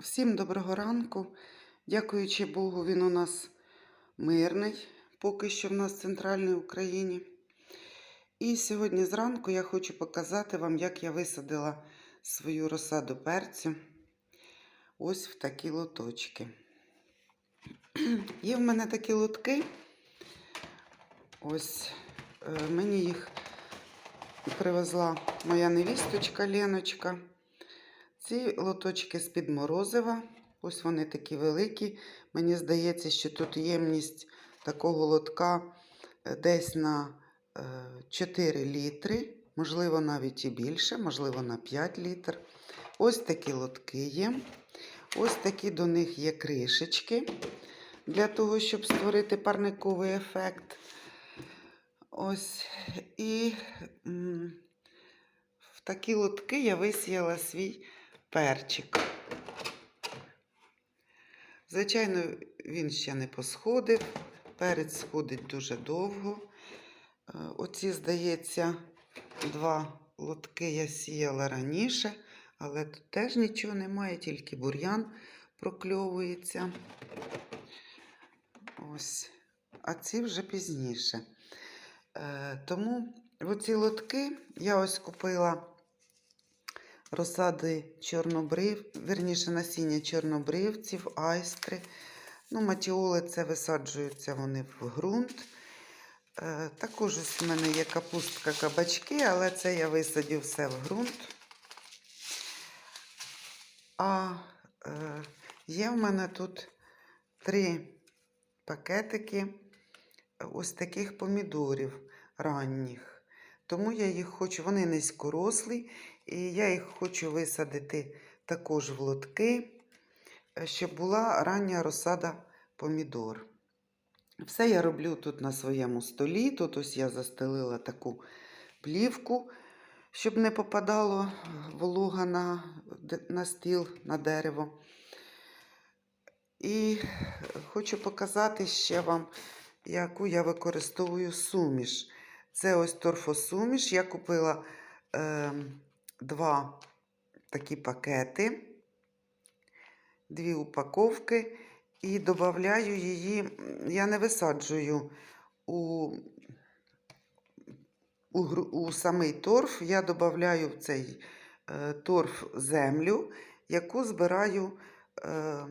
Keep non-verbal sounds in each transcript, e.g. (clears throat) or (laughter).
Всім доброго ранку. Дякуючи Богу, він у нас мирний, поки що в нас в центральній Україні. І сьогодні зранку я хочу показати вам, як я висадила свою розсаду перцю ось в такі лоточки. Є в мене такі лотки. Ось е, мені їх привезла моя невісточка Леночка. Ці лоточки з-під морозива. Ось вони такі великі. Мені здається, що тут ємність такого лотка е, десь на е, 4 літри, можливо, навіть і більше, можливо, на 5 літр. Ось такі лотки є. Ось такі до них є кришечки для того, щоб створити парниковий ефект. Ось. І в такі лотки я висіяла свій перчик. Звичайно, він ще не посходив. Перець сходить дуже довго. Е, Оці, здається, два лотки я сіяла раніше, але тут теж нічого немає, тільки бур'ян прокльовується. Ось. А ці вже пізніше. Е, Тому оці лотки я ось купила розсади чорнобрив, верніше насіння чорнобривців, айстри. Ну, матіоли це висаджуються вони в ґрунт. Е, також ось в мене є капустка кабачки, але це я висадив все в ґрунт. А е, є в мене тут три пакетики ось таких помідорів ранніх. Тому я їх хочу, вони низькорослі, і я їх хочу висадити також в лотки, е, щоб була рання розсада помідор. Все я роблю тут на своєму столі. Тут ось я застелила таку плівку, щоб не попадало волога на, на стіл, на дерево. І хочу показати ще вам, яку я використовую суміш. Це ось торфосуміш. Я купила е, два такі пакети, дві упаковки. І додаю її, я не висаджую у, у, у самий торф, я додаю в цей е, торф землю, яку збираю е,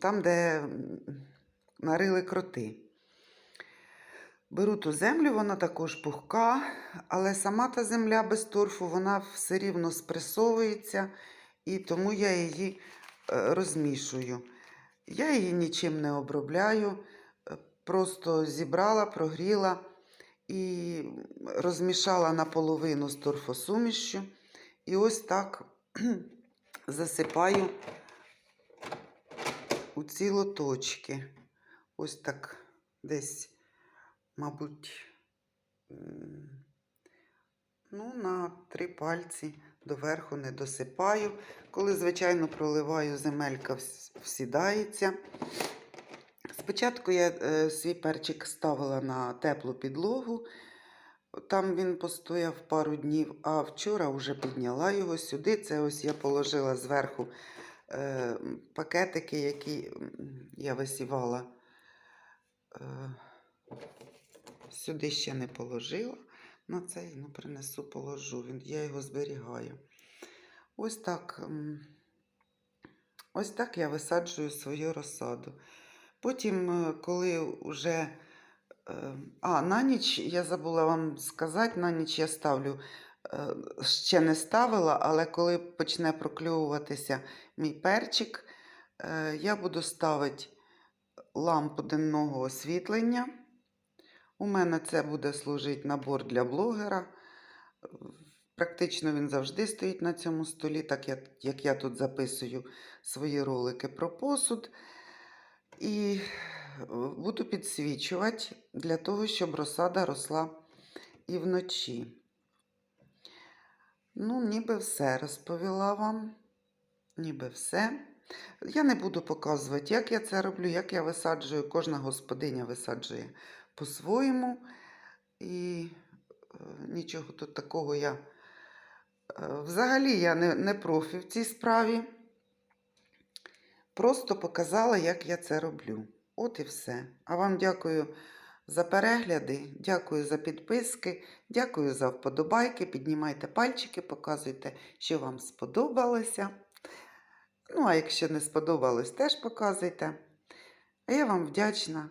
там, де нарили кроти. Беру ту землю, вона також пухка, але сама та земля без торфу, вона все рівно спресовується, і тому я її е, розмішую. Я її нічим не обробляю, е, просто зібрала, прогріла і розмішала наполовину з торфосумішшю. І ось так (clears throat) засипаю у ці лоточки. Ось так десь, мабуть, ну, на три пальці доверху не досипаю. Коли, звичайно, проливаю, земелька вс- всідається. Спочатку я е, свій перчик ставила на теплу підлогу. Там він постояв пару днів, а вчора вже підняла його сюди. Це ось я положила зверху е, пакетики, які я висівала. Сюди ще не положила. На цей ну, принесу, положу. Він, я його зберігаю. Ось так. Ось так я висаджую свою розсаду. Потім, е, коли вже. е, А, на ніч я забула вам сказати, на ніч я ставлю, е, ще не ставила, але коли почне прокльовуватися мій перчик, я буду ставити лампу денного освітлення. У мене це буде служити набор для блогера. Практично він завжди стоїть на цьому столі, так як, я тут записую свої ролики про посуд. І е, буду підсвічувати для того, щоб розсада росла і вночі. Ну, ніби все розповіла вам. Ніби все. Я не буду показувати, як я це роблю, як я висаджую. Кожна господиня висаджує по-своєму. І е, нічого тут такого я. е, Взагалі я не, не профі в цій справі. просто показала, як я це роблю. От і все. А вам дякую за перегляди, дякую за підписки, дякую за вподобайки. Піднімайте пальчики, показуйте, що вам сподобалося. Ну, а якщо не сподобалось, теж показуйте. А я вам вдячна